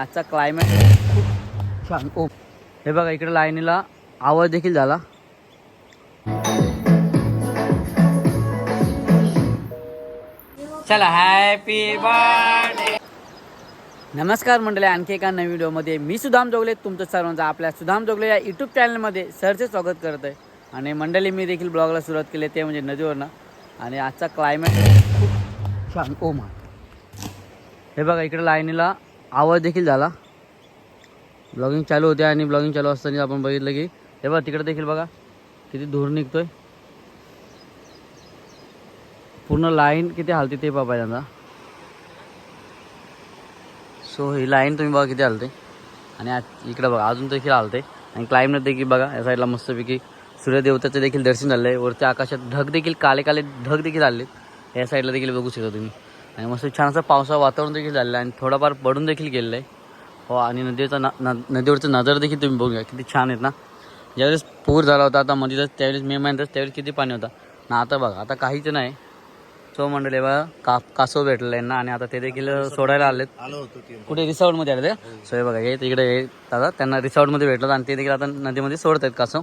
आजचा क्लायमेट खूप छान. ओ हे बघा इकडे लाईनीला आवाज देखील झाला. चला हॅपी बर्थडे नमस्कार मंडळी आणखी एका नवीन व्हिडिओमध्ये मी सुधाम जोगले तुमचं सर्वांचं आपल्या सुधाम जोगले या यूट्यूब चॅनलमध्ये सरचे स्वागत करत आहे. आणि मंडळी मी देखील ब्लॉगला सुरुवात केली ते म्हणजे नदीवरनं. आणि आजचा क्लायमेट खूप छान. ओ मा हे बघा इकडे लाईनीला आवाज देखील झाला. ब्लॉगिंग चालू होते आणि ब्लॉगिंग चालू असताना आपण बघितलं की हे बघा तिकडे देखील बघा किती धूर निघतोय. पूर्ण लाईन किती हालते ते बघा पहिल्यांदा. सो ही लाईन तुम्ही बघा किती हालते. आणि आज इकडे बघा अजून देखील हालते. आणि क्लायमेट देखील बघा या साईडला मस्तपैकी सूर्यदेवताचं देखील दर्शन झालं. आहे वरती आकाशात ढग देखील काले काले ढग देखील आले या साईडला देखील बघू शकता तुम्ही. आणि मस्त छान असं पावसा वातावरण देखील झालेलं आहे आणि थोडाफार पडून देखील गेलेलं आहे. हो आणि नदीचा न नदीवरचं नजर देखील तुम्ही बघूया. किती छान आहेत ना. ज्यावेळेस पूर झाला होता आता मध्ये त्यावेळेस मे महिन्यात त्यावेळेस किती पाणी होता. ना आता बघा आता काहीच नाही. सो मंडळी बघा का कासव भेटलेलं आहे ना आणि आता ते देखील सोडायला आलेत. कुठे रिसॉर्टमध्ये आले ते हे बघा हे तिकडे हे दादा त्यांना रिसॉर्टमध्ये भेटलं आणि ते देखील आता नदीमध्ये सोडत आहेत कासव.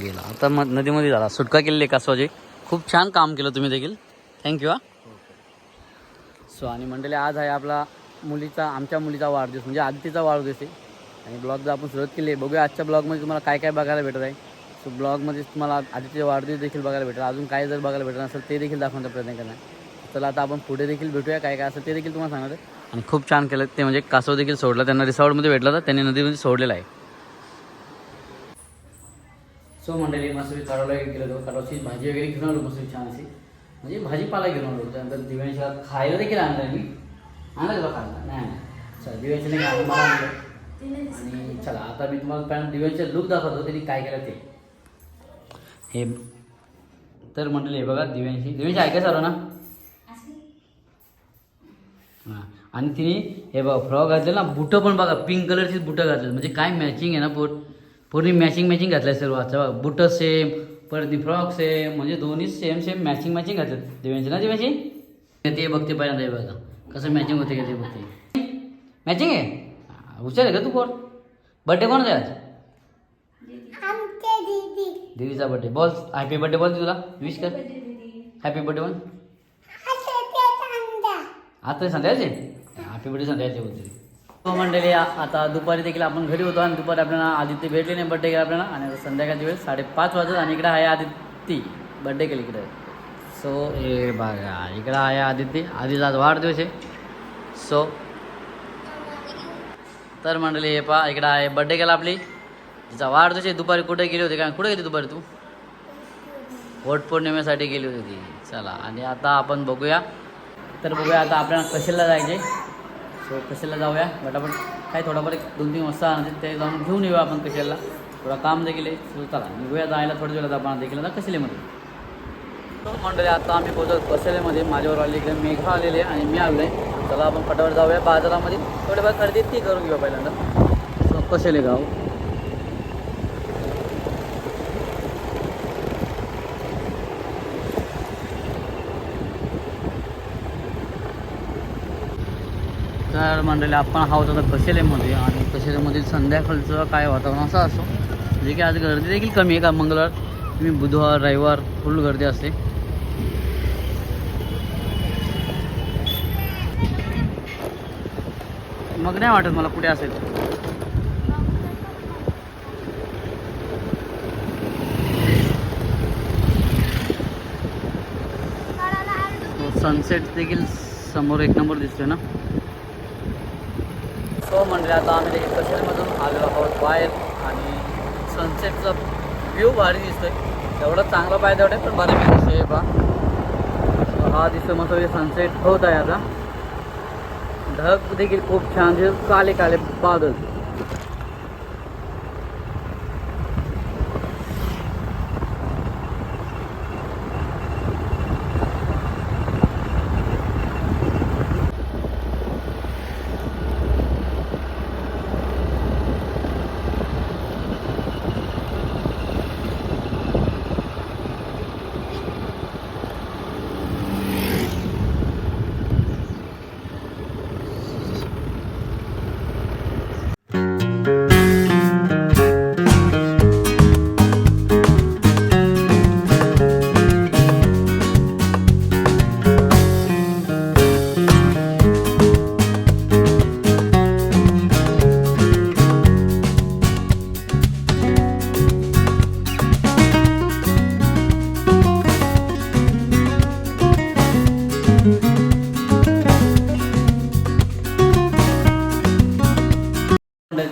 गेला. आता मग नदीमध्ये झाला. सुटका केलेली आहे कासवाची. खूप छान काम केलं तुम्ही देखील. थँक्यू हा. सो आणि मंडळी आज आहे आपला मुलीचा आमच्या मुलीचा वाढदिवस. म्हणजे आदितीचा वाढदिवस आहे. आणि ब्लॉगचा आपण सुरुवात केली आहे. बघूया आजच्या ब्लॉगमध्ये तुम्हाला काय काय बघायला भेटत आहे. सो ब्लॉगमध्ये तुम्हाला आदितीचा वाढदिवस देखील बघायला भेटेल. अजून काय जर बघायला भेटत असेल ते देखील दाखवण्याचा प्रयत्न करणार. चला आता आपण पुढे देखील भेटूया. काय काय असेल ते देखील तुम्हाला सांगणार आहे. आणि खूप छान केलं ते. म्हणजे कासव देखील सोडला. त्यांना रिसॉर्टमध्ये भेटला तर त्यांनी नदीमध्ये सोडलेला आहे. सो मंडळी मस्त मी कडवला गेलो होतो कडवाची भाजी वगैरे घेऊन आलो मस्त छान अशी म्हणजे भाजीपाला घेऊन आलो त्यानंतर दिव्यांशीला खायला देखील आणलं मी. आणलं तुला खायला? नाही चला दिव्यांशी नाही मला आणलं आणि चला आता मी तुम्हाला पॅन दिव्यांचा लुक दाखवतो त्यांनी काय केलं ते. हे तर मंडळी हे बघा दिव्यांशी. दिव्यांशी ऐकायचं आलो ना? हां. आणि तिने हे बघा फ्रॉक घातले ना बुटं पण बघा पिंक कलरचीच बुटं घातलेत. म्हणजे काय मॅचिंग आहे ना पोट. पूर्ण मॅचिंग मॅचिंग घातलं सर्व बघा बुटं सेम परत ती फ्रॉक सेम म्हणजे दोन्ही सेम सेम मॅचिंग मॅचिंग घातलं दिव्यांची ना दिव्यांची ते बघते पहिल्यांदा हे बघा. कसं मॅचिंग होते का ते बघते. मॅचिंग आहे? हा, हुशार आहे का तू कोण बड्डे आहे आज? दीदीचा बड्डे बॉल हॅपी बड्डे बोल तुला. विश कर. हॅपी बड्डे बोल आता संध्याकाळचे हॅपी बर्थडे संध्याकाळचे बोलते हो मंडळी आता दुपारी देखील आपण घरी होतो आणि दुपारी आपल्याला आदित्य भेटले नाही बड्डे केला आपल्याला. आणि आता संध्याकाळची वेळ साडेपाच वाजत आणि इकडे आहे आदित्य. बड्डे केली इकडे. सो हे बघा इकडं आहे आदित्य. आधीचा आज वाढदिवस आहे. सो तर मंडळी हे पा इकडं आहे बड्डे केला आपली. तिचा वाढदिवस आहे. दुपारी कुठे गेली होती? काय कुठे गेली दुपारी तू? वट पौर्णिमेसाठी गेली होती ती. चला आणि आता आपण बघूया. तर बघूया आता आपल्याला कशेला जायचे सो कशाला जाऊया? फटाफट काय थोडाफार एक दोन तीन वाजता आणते ते जाऊन घेऊन येऊया आपण कशाला. थोडा काम देखील आहे. सो चला. निघूया जायला थोड्या वेळात आपण देखील आता कशेलेमध्ये? तो मंडळी आता आम्ही पोहोचलो कशेलेमध्ये? माझ्यावर आले इकडे मेघा आलेले आणि मी आलो आहे चला आपण फटाफट जाऊया बाजारामध्ये. थोडीफार खरेदी ती करून घेऊया पहिल्यांदा. सो कशेले गाव? तर मंडळी आपण हा होता कशेलेमध्ये आणि कशेलेमधील संध्याकाळचं काय वातावरण असं असो. म्हणजे की आज गर्दी देखील कमी आहे का? मंगळवार तुम्ही बुधवार रविवार फुल गर्दी असते. मग नाही वाटत मला कुठे असेल. सनसेट देखील समोर एक नंबर दिसतोय ना? हो, सो म्हणजे आता आम्ही देखील आलो आहोत बाहेर आणि सनसेटचा व्ह्यू भारी दिसतोय. एवढा चांगला पाहिजे तेवढे पण बऱ्यापैकी दिसतोय बा. हा दिसतो मस्त सनसेट होत आहे आता. ढग देखील खूप छान दिसत काले काले बादल.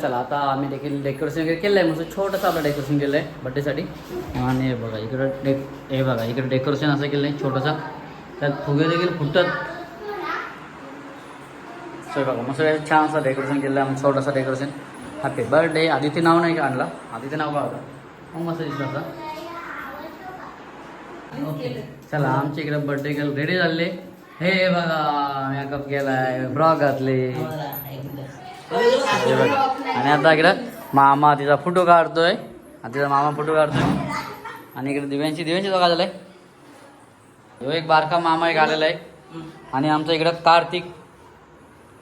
चला आता आम्ही देखील डेकोरेशन वगैरे केलं आहे मस्त छोटंसं आपलं डेकोरेशन केलं आहे बड्डेसाठी आणि हे बघा इकडं डेक हे बघा इकडं डेकोरेशन असं केलं आहे छोटंसं. त्यात फुगे देखील फुटत सर बघा बघा सगळ्या छान असं डेकोरेशन केलं आहे छोटंसं डेकोरेशन हॅपी बर्थडे आदित्य नाव नाही का आणला? आदित्य नाव का होता मग मस्त दिसलं होता ओके चला आमच्या इकडे बर्थडे केलं रेडी झाले. हे बघा मेकअप केलाय ब्रॉ घातले. हो हे आणि आता इकडं मामा तिचा फोटो काढतोय. आणि तिचा मामा फोटो काढतोय. आणि इकडे दिव्यांची दिव्यांची तो झालाय ह्यो एक बारका मामा एक आलेला आहे. आणि आमचा इकडं कार्तिक.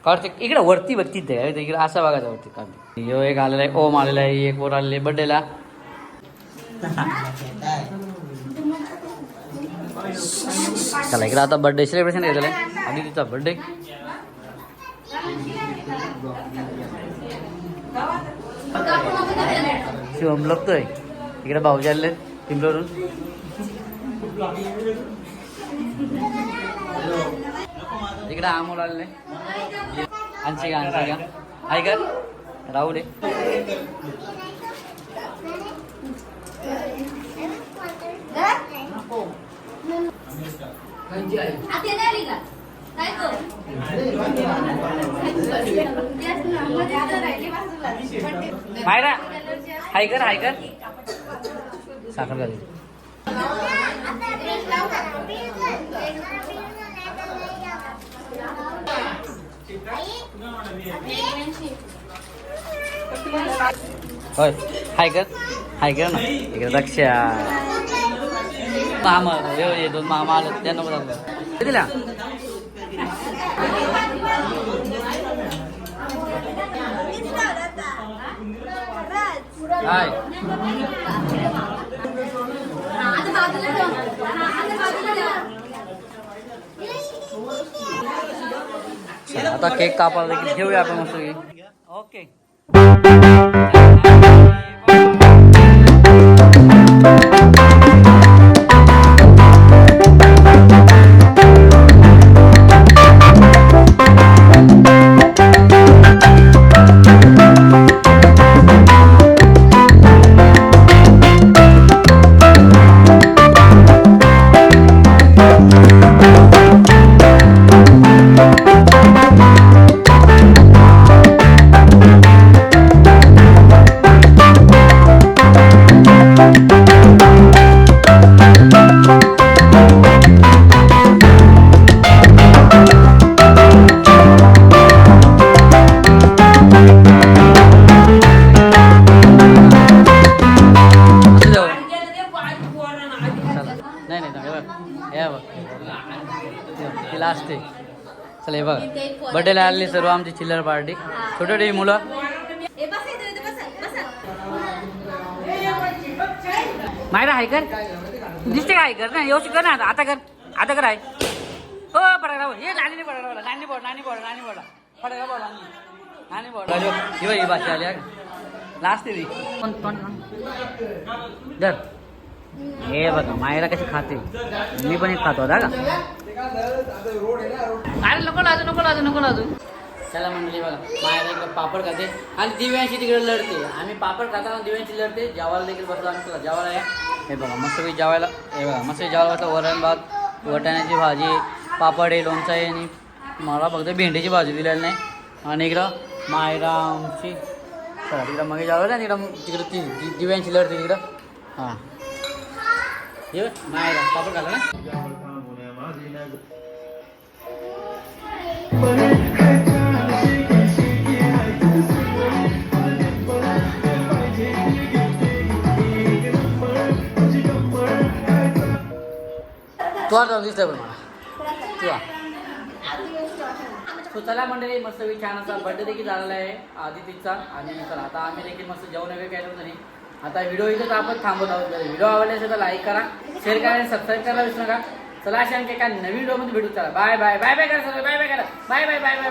कार्तिक इकडे वरती बघ ते इकडे असा बघायचा वरती कार्तिक. ह्यो एक आलेला आहे ओम आलेला आहे एक वर आलेला आहे बड्डेला चला इकडे आता बर्थडे सेलिब्रेशन घेतलं आहे आणि तिचा बर्थडे शिवम लपतोय इकडे भाऊजी आले पिंपळवरून इकडे अमोल आलेले आणशी का आणशी का आहे का राहू दे आता हायकर. मायरा हाय कर हाय कर साखर घाली होय हाय कर हाय कर ना. इकडे दक्षा. मामा ये दोन मामा आले त्यांना बघा दिला हाय आता बाजूला ठेव. आता बाजूला ठेव. चला, आता केक कापायला देखील ठेवूया आपण मस्त ओके बघ. हे बघ तिला असते चला हे बघ. बर्थडेला आणली सर्व आमची चिल्लर पार्टी छोटे छोटे मुलं. मायरा हाय कर. दिसते काय कर? ना येऊ कर ना आता. कर. आता कर आहे हो पडा हे नानी नाही पडा नानी पड नानी पड नानी पडा. पडा बोड नानी बोड ही बाई ही भाषा आली लास्ट ती. धर. हे बघा मायरा कशी खाते. मी पण एक खातो आता का अरे नको लाजू नको लाजू नको लाजू. चला म्हणली बघा मायरा इकडे पापड खाते. आणि दिव्यांशी तिकडे लढते. आम्ही पापड खाताना दिव्यांशी लढते. जेवायला देखील बसलो आम्ही चला जेवायला या. हे बघा मस्त जेवायला हे बघा मस्त जेवायला बसलं वरण भात वटाण्याची भाजी पापड आहे लोणचं आहे आणि मला फक्त भेंडीची भाजी दिलेली नाही. आणि इकडं मायरा आमची चला तिकडं मग जेवायला तिकडं तिकडं ती दि- दिव्यांची लढते तिकडं हां. हे पापड ना तुला जाऊन दिसतंय पण मला. तुला चला मंडळी मस्त मी छान असा बर्थडे देखील झालेला आहे आदितीचा. आणि चला आता आम्ही देखील मस्त जेवण वगैरे काय नाही आता व्हिडिओ इथं आपण थांबत आहोत. व्हिडिओ आवडला असेल तर लाईक करा शेअर करा आणि सबस्क्राईब करायला विसरू नका. चला अशा आणखी एका नवीन व्हिडिओमध्ये भेटू. चला बाय बाय बाय बाय करा सगळं बाय बाय करा. Bye bye bye bye